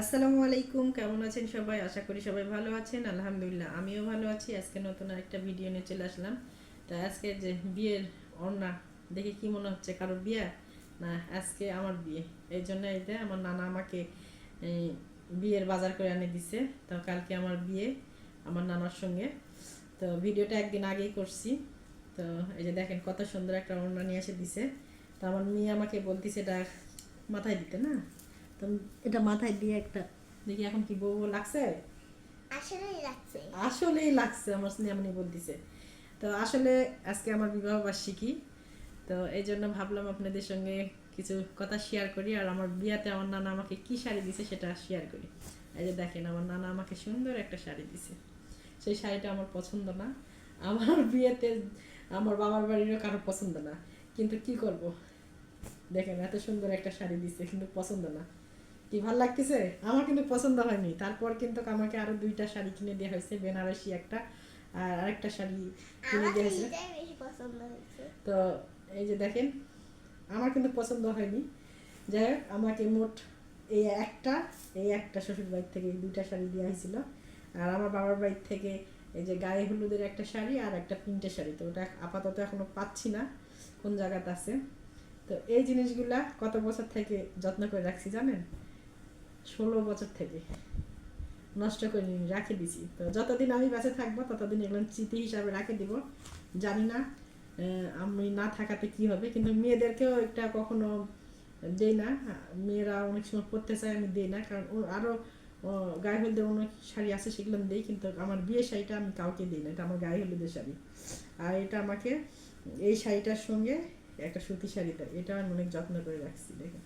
আসসালামু আলাইকুম, কেমন আছেন সবাই? আশা করি সবাই ভালো আছেন। আলহামদুলিল্লাহ, আমিও ভালো আছি। আজকে নতুন আরেকটা ভিডিও নিয়ে চলে আসলাম। তা আজকে যে বিয়ের অন্না দেখে কি মনে হচ্ছে, কারোর বিয়ে? না, আজকে আমার বিয়ে। এই জন্য যে আমার নানা আমাকে বিয়ের বাজার করে এনে দিছে। তো কালকে আমার বিয়ে আমার নানার সঙ্গে। তো ভিডিওটা একদিন আগেই করছি। তো এই যে দেখেন, কত সুন্দর একটা ওড়না নিয়ে এসে দিছে। তো আমার মেয়ে আমাকে বলতিছে, এটা মাথায় দিতে না? তো এটা মাথায় দিয়ে একটা দেখি এখন কি বউ বউ লাগছে? আসলেই লাগছে। আসলেই লাগছে আমার স্নেহামণি বলতেছে। তো আসলে আজকে আমার বিবাহ বার্ষিকী তো এই জন্য ভাবলাম আপনাদের সঙ্গে কিছু কথা শেয়ার করি আর আমার বিয়াতে আমার নানা আমাকে কি শাড়ি দিছে সেটা শেয়ার করি। এই যে দেখেন আমার নানা আমাকে সুন্দর একটা শাড়ি দিছে। সেই শাড়িটা আমার পছন্দ না। আমার বিয়েতে আমার বাবার বাড়িরও কারও পছন্দ না। কিন্তু কি করব? দেখেন এত সুন্দর একটা শাড়ি দিছে কিন্তু পছন্দ না। কি ভালো লাগতেছে? আমার কিন্তু পছন্দ হয়নি। তারপর কিন্তু আমাকে আরও দুইটা শাড়ি কিনে দেওয়া হয়েছে বেনারসি একটা আর আরেকটা শাড়ি কিনে দেওয়া হয়েছে। তো এই যে দেখেন আমার কিন্তু পছন্দ হয়নি। যাই হোক আমাকে মোট এই একটা এই একটা শ্বশুর বাড়ির থেকে এই দুইটা শাড়ি দেওয়া হয়েছিল। আর আমার বাবার বাড়ির থেকে এই যে গায়ে হলুদের একটা শাড়ি আর একটা প্রিন্টের শাড়ি। তো ওটা আপাতত এখনও পাচ্ছি না কোন জায়গাতে আছে। তো এই জিনিসগুলা কত বছর থেকে যত্ন করে রাখছি জানেন? ষোলো বছর থেকে। নষ্ট করে রাখে দিছি। তো যতদিন আমি বেঁচে থাকব, ততদিন এগুলো স্মৃতি হিসাবে রাখে দিব। জানি না আমি না থাকাতে কি হবে, কিন্তু মেয়েদেরকেও একটা কখনো দেই না। মেয়েরা অনেক সময় পড়তে চায়, আমি দেই না। কারণ আরও গায়ে হলুদের অনেক শাড়ি আছে, সেগুলো দিই, কিন্তু আমার বিয়ের শাড়িটা আমি কাউকে দিই না। এটা আমার গায়ে হলুদের শাড়ি। আর এটা আমাকে এই শাড়িটার সঙ্গে একটা সুতি শাড়ি দেয়। এটা আমি অনেক যত্ন করে রাখছি, দেখেন।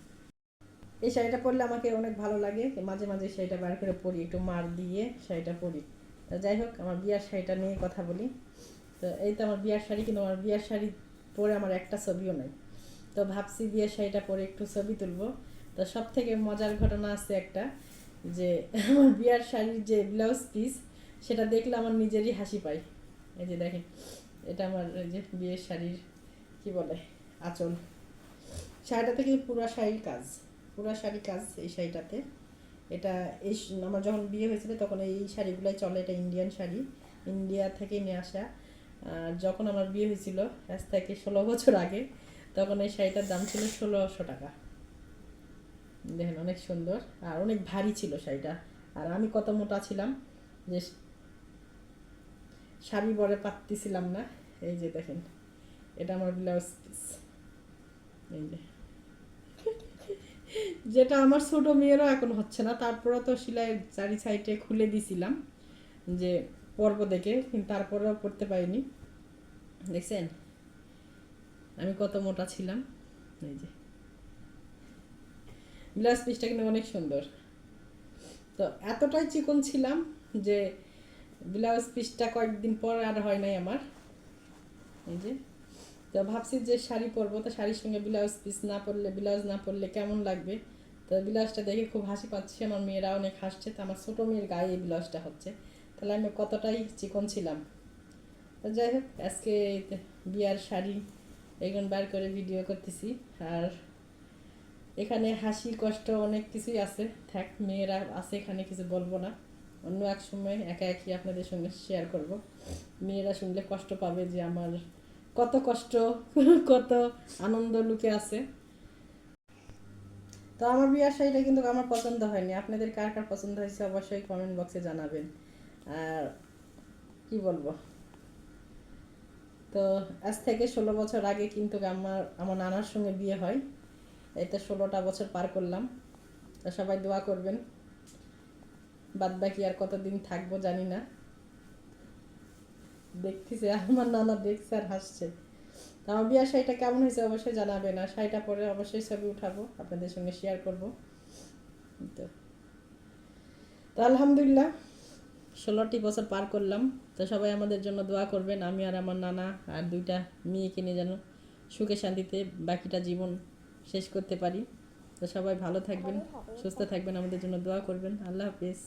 এই শাড়িটা পরলে আমাকে অনেক ভালো লাগে। মাঝে মাঝে শাড়িটা বার করে পরি, একটু মার দিয়ে শাড়িটা পরি। তো যাই হোক, আমার বিয়ার শাড়িটা নিয়ে কথা বলি। তো এই তো আমার বিয়ার শাড়ি, কিন্তু আমার বিয়ার শাড়ি পরে আমার একটা ছবিও নাই। তো ভাবছি বিয়ের শাড়িটা পরে একটু ছবি তুলবো। তো সব থেকে মজার ঘটনা আছে একটা, যে আমার বিয়ার শাড়ির যে ব্লাউজ পিস, সেটা দেখলে আমার নিজেরই হাসি পাই এই যে দেখেন, এটা আমার যে বিয়ের শাড়ির কি বলে, আঁচল। শাড়িটাতে কিন্তু পুরো শাড়ির কাজ। পুরো শাড়ি কাজ এই শাড়িটাতে। এটা এই আমার যখন বিয়ে হয়েছিল তখন এই শাড়িগুলাই চলে, এটা ইন্ডিয়ান শাড়ি ইন্ডিয়া থেকে নিয়ে আসা। যখন আমার বিয়ে হয়েছিল আজ থেকে ষোলো বছর আগে, তখন এই শাড়িটার দাম ছিল ষোলোশো টাকা। দেখেন অনেক সুন্দর আর অনেক ভারী ছিল শাড়িটা। আর আমি কত মোটা ছিলাম যে শাড়ি বরে পাততেছিলাম না। এই যে দেখেন, এটা আমার ব্লাউজ পিস এই যে। যেটা আমার ছোট মেয়েরও এখন হচ্ছে না। তারপরে তো সেলাই চারি সাইডে খুলে দিছিলাম যে পর্ব দেখে, কিন্তু তারপরেও পড়তে পারিনি। দেখছেন? আমি কত মোটা ছিলাম। এই যে। ব্লাউজ পিসটা কিন্তু অনেক সুন্দর। তো এতটাই চিকন ছিলাম যে ব্লাউজ পিসটা কয়েকদিন পর আর হয় নাই আমার। এই যে। তো ভাবছি যে শাড়ি পরবো, তো শাড়ির সঙ্গে ব্লাউজ পিস না পরলে ব্লাউজ না পরলে কেমন লাগবে? তো ব্লাউজটা দেখে খুব হাসি পাচ্ছি, আমার মেয়েরা অনেক হাসছে, তো আমার ছোটো মেয়ের গায়ে এই ব্লাউজটা হচ্ছে। তাহলে আমি কতটাই চিকন ছিলাম। তো যাই হোক, আজকে বিয়ার শাড়ি এগুলো বার করে ভিডিও করতেছি। আর এখানে হাসি, কষ্ট অনেক কিছুই আছে। থাক, মেয়েরা আছে এখানে, কিছু বলব না। অন্য এক সময় একা একই আপনাদের সঙ্গে শেয়ার করব। মেয়েরা শুনলে কষ্ট পাবে যে আমার কত কষ্ট, কত আনন্দ লুকে আছে। তো আমার বিয়ার শাড়িটা কিন্তু আমার পছন্দ হয়নি। আপনাদের কার কার পছন্দ হয়েছে অবশ্যই কমেন্ট বক্সে জানাবেন। আর কি বলব? তো আজ থেকে ষোলো বছর আগে কিন্তু আমার আমার নানার সঙ্গে বিয়ে হয়। তো ষোলোটা বছর পার করলাম। তো সবাই দোয়া করবেন। বাদ বাকি আর কতদিন থাকব জানি না। দেখতেছে, আমার নানা দেখছে আর হাসছে। তো আমার বিয়ার শাড়িটা কেমন হয়েছে অবশ্যই জানাবেন, আর শাড়িটা পরে অবশ্যই ছবি উঠাবো, আপনাদের সঙ্গে শেয়ার করব। তো তো আলহামদুলিল্লাহ, ষোলোটি বছর পার করলাম। তো সবাই আমাদের জন্য দোয়া করবেন, আমি আর আমার নানা আর দুইটা মেয়েকে নিয়ে যেন সুখে শান্তিতে বাকিটা জীবন শেষ করতে পারি। তো সবাই ভালো থাকবেন, সুস্থ থাকবেন, আমাদের জন্য দোয়া করবেন। আল্লাহ হাফিজ।